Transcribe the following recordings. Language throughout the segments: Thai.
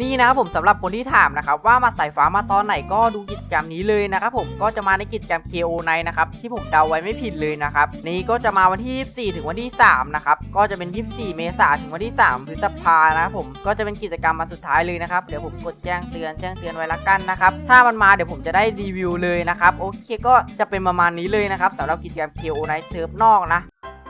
นี่นะครับผมสำหรับคนที่ถามนะครับว่ามาสายฟ้ามาตอนไหนก็ดูกิจกรรมนี้เลยนะครับผมก็จะมาในกิจกรรม KO ในนะครับที่ผมเดาไว้ไม่ผิดเลยนะครับนี่ก็จะมาวันที่ 24 ถึงวันที่ 3 นะครับก็จะเป็น 24 เมษายนถึงวันที่ 3 พฤษภานะครับผมก็จะเป็นกิจกรรมมาสุดท้ายเลยนะครับเดี๋ยวผมกดแจ้งเตือนแจ้งเตือนไว้ละกันนะครับถ้ามันมาเดี๋ยวผมจะได้รีวิวเลยนะครับโอเคก็จะเป็นประมาณนี้เลยนะครับสำหรับกิจกรรม KO ในเซิร์ฟนอกนะ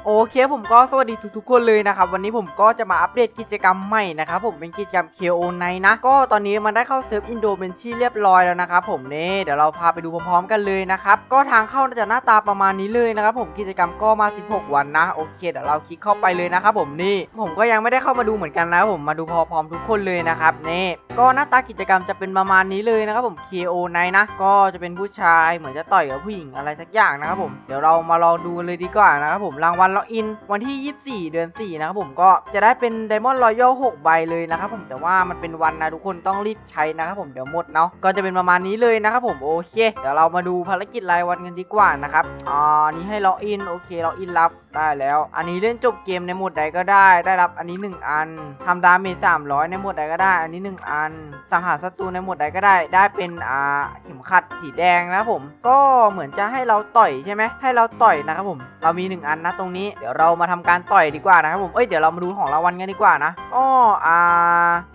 โอเคผมก็สวัสดีทุกๆคนเลยนะครับวันนี้ผมก็จะมาอัปเดตกิจกรรมใหม่นะครับผมเป็นกิจกรรม KO ในนะ ก็ตอนนี้มันได้เข้าเซิร์ฟอินโดเป็นที่เรียบร้อยแล้วนะครับผมเนี่เดี๋ยวเราพาไปดูพร้อมๆกันเลยนะครับก็ทางเข้าจะหน้าตาประมาณนี้เลยนะครับผมกิจกรรมก็มา 16 วันนะโอเคเดี๋ยวเราคลิกเข้าไปเลยนะครับผมนี่ผมก็ยังไม่ได้เข้ามาดูเหมือนกันนะผมมาดูพร้อมๆทุกคนเลยนะครับเนี่ก็หน้าตากิจกรรมจะเป็นประมาณนี้เลยนะครับผม KO ในนะก็จะเป็นผู้ชายเหมือนจะต่อยกับผู้หญิงอะไรสักอย่างนะครับผมเดี๋ยวเรามาลองดูเลยดีกว่านะครับผมรางวัลล็อกอินวันที่ 24 เดือน 4 นะครับผมก็จะได้เป็น Diamond Royal 6ใบเลยนะครับผมแต่ว่ามันเป็นวันนะทุกคนต้องรีบใช้นะครับผมเดี๋ยวหมดเนาะก็จะเป็นประมาณนี้เลยนะครับผมโอเค เดี๋ยวเรามาดูภารกิจรายวันกันดีกว่านะครับอ่านี้ให้ล็อกอินโอเคล็อกอินรับได้แล้ว อันนี้เล่นจบเกมในโหมดใดก็ได้ ได้รับอันนี้ 1 อันทำดาเมจ300 ในโหมดใดก็ได้ อันนี้ 1 อัน สังหารศัตรูในโหมดใดก็ได้ ได้เป็นอ่าเข็มขัดสีแดงนะครับผมก็เหมือนจะให้เราต่อยใช่ไหมให้เราต่อยนะครับผมเรามี 1 อันนะตรงนี้เดี๋ยวเรามาทำการต่อยดีกว่านะครับผมเอ้ยเดี๋ยวเรามาดูของรางวัลกันดีกว่านะอ้ออ่า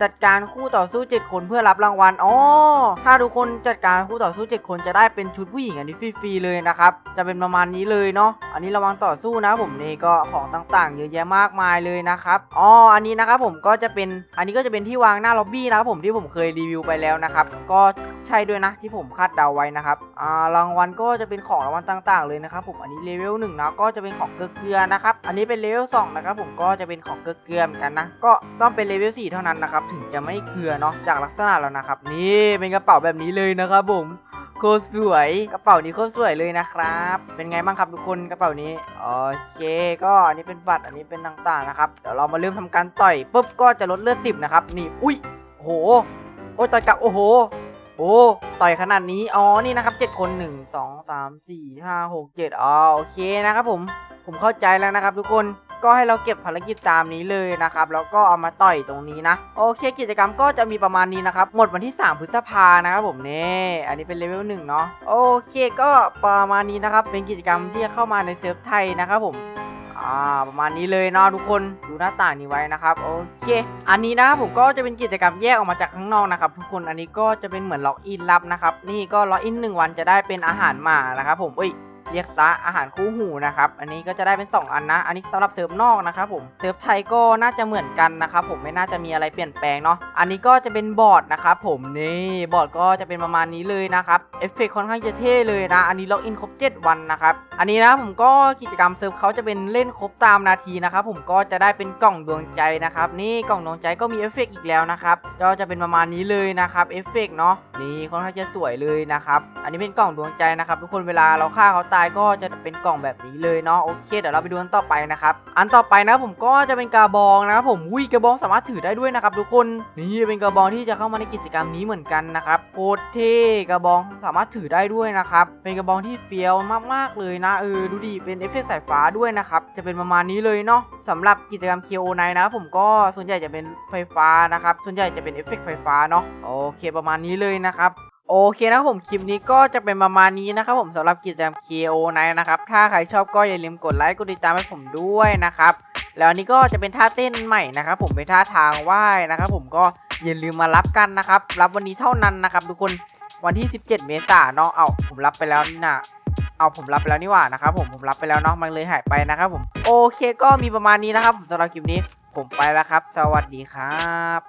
จัดการคู่ต่อสู้ 7 คนเพื่อรับรางวัลอ๋อถ้าทุกคนจัดการคู่ต่อสู้ 7 คนจะได้เป็นชุดผู้หญิงอันนี้ฟรีๆเลยนะครับจะเป็นประมาณนี้เลยเนาะอันนี้ระวังต่อสู้นะผมนี่ก็ของต่างๆ เยอะแยะมากมายเลยนะครับอ๋ออันนี้นะครับผมก็จะเป็นอันนี้ก็จะเป็นที่วางหน้าล็อบบี้นะครับผมที่ผมเคยรีวิวไปแล้วนะครับก็ ใช่ด้วยนะที่ผมคาดเดาไว้นะครับอ่ารางวัลก็จะเป็นของรางวัลต่าง ๆ เลยนะครับผมอันนี้เลเวลหนึ่งนะก็จะเป็นของเกลือนะครับอันนี้เป็นเลเวลสองนะครับผมก็จะเป็นของเกลือเหมือนกันนะก็ต้องเป็นเลเวลสี่เท่านั้นนะครับถึงจะไม่เกลือเนาะจากลักษณะแล้วนะครับนี่เป็นกระเป๋าแบบนี้เลยนะครับผมโคตรสวยกระเป๋านี้โคตรสวยเลยนะครับ เป็นไงบ้างครับทุกคนกระเป๋านี้โอเค ก็อันนี้เป็นบัตรอันนี้เป็นต่างๆนะครับเดี๋ยวเรามาเริ่มทำการต่อยปุ๊บก็จะลดเลือดสิบนะครับนี่อุ้ยโอ้โหโอ้ยต่อยกลับโอ้โห โอ้ต่อยขนาดนี้ อ๋อ นี่นะครับเจ็ดคนหนึ่งสองสามสี่ห้าหกเจ็ดอ๋อโอเคนะครับผม ผมเข้าใจแล้วนะครับทุกคนก็ให้เราเก็บภารกิจตามนี้เลยนะครับ แล้วก็เอามาต่อยตรงนี้นะ โอเคกิจกรรมก็จะมีประมาณนี้นะครับ หมดวันที่ 3 พฤษภานะครับผมเน่อันนี้เป็นเลเวลหนึ่งเนาะโอเคก็ประมาณนี้นะครับ เป็นกิจกรรมที่จะเข้ามาในเซิร์ฟไทยนะครับผม อ่าประมาณนี้เลยเนาะทุกคนดูหน้าต่างนี้ไว้นะครับโอเค อันนี้นะผมก็จะเป็นกิจกรรมแยกออกมาจากข้างนอกนะครับทุกคนอันนี้ก็จะเป็นเหมือนล็อกอินลับนะครับนี่ก็ล็อกอินหนึ่งวันจะได้เป็นอาหารหมานะครับผมเอ้ย เรียกซะอาหารคู่หูนะครับ อันนี้ก็จะได้เป็น 2 อันนะ อันนี้สำหรับเซิร์ฟนอกนะครับผมเซิร์ฟไทยก็น่าจะเหมือนกันนะครับผมไม่น่าจะมีอะไรเปลี่ยนแปลงเนาะอันนี้ก็จะเป็นบอร์ดนะครับผมนี่บอร์ดก็จะเป็นประมาณนี้เลยนะครับเอฟเฟกค่อนข้างจะเท่เลยนะ อันนี้ล็อกอินครบ 7 วันนะครับอันนี้นะผมก็กิจกรรมเซิร์ฟเขาจะเป็นเล่นครบตามนาทีนะครับผมก็จะได้เป็นกล่องดวงใจนะครับนี่กล่องดวงใจก็มีเอฟเฟกอีกแล้วนะครับก็จะเป็นประมาณนี้เลยนะครับเอฟเฟกเนาะนี่ค่อนข้างจะสวยเลยนะครับอันนี้เป็นกล่องดวงใจนะครับทุกคนเวลาเราฆ่าเขาตายก็จะเป็นกล่องแบบนี้เลยเนาะโอเคเดี๋ยวเราไปดูกันต่อไปนะครับอันต่อไปนะผมก็จะเป็นกระบองนะครับผมอุ้ยกระบองสามารถถือได้ด้วยนะครับทุกคนนี่เป็นกระบองที่จะเข้ามาในกิจกรรมนี้เหมือนกันนะครับโคตรเท่กระบองสามารถถือได้ด้วยนะครับเป็นกระบองที่เฟี้ยวมากๆเลยนะเออดูดิเป็นเอฟเฟกต์สายฟ้าด้วยนะครับจะเป็นประมาณนี้เลยเนาะสำหรับกิจกรรม KO 9นะครับผมก็ส่วนใหญ่จะเป็นไฟฟ้านะครับส่วนใหญ่จะเป็นเอฟเฟกต์ไฟฟ้าเนาะโอเคประมาณนี้เลยนะครับ โอเคนะครับผมคลิปนี้ก็จะเป็นประมาณนี้นะครับผมสำหรับกิจกรรม KO 9นะครับ ถ้าใครชอบก็อย่าลืมกดไลค์กดติดตามให้ผมด้วยนะครับ แล้วอันนี้ก็จะเป็นท่าเต้นใหม่นะครับผมเป็นท่าทางไหว้นะครับผมก็อย่าลืมมารับกันนะครับ รับวันนี้เท่านั้นนะครับ ทุกคนวันที่ 17 เมษายนเนาะเอาผมรับไปแล้วนี่นะเอาผมรับไปแล้วนี่หว่านะครับผมผมรับไปแล้วเนาะมันเลยหายไปนะครับผมโอเคก็มีประมาณนี้นะครับสำหรับคลิปนี้ผมไปแล้วครับ สวัสดีครับ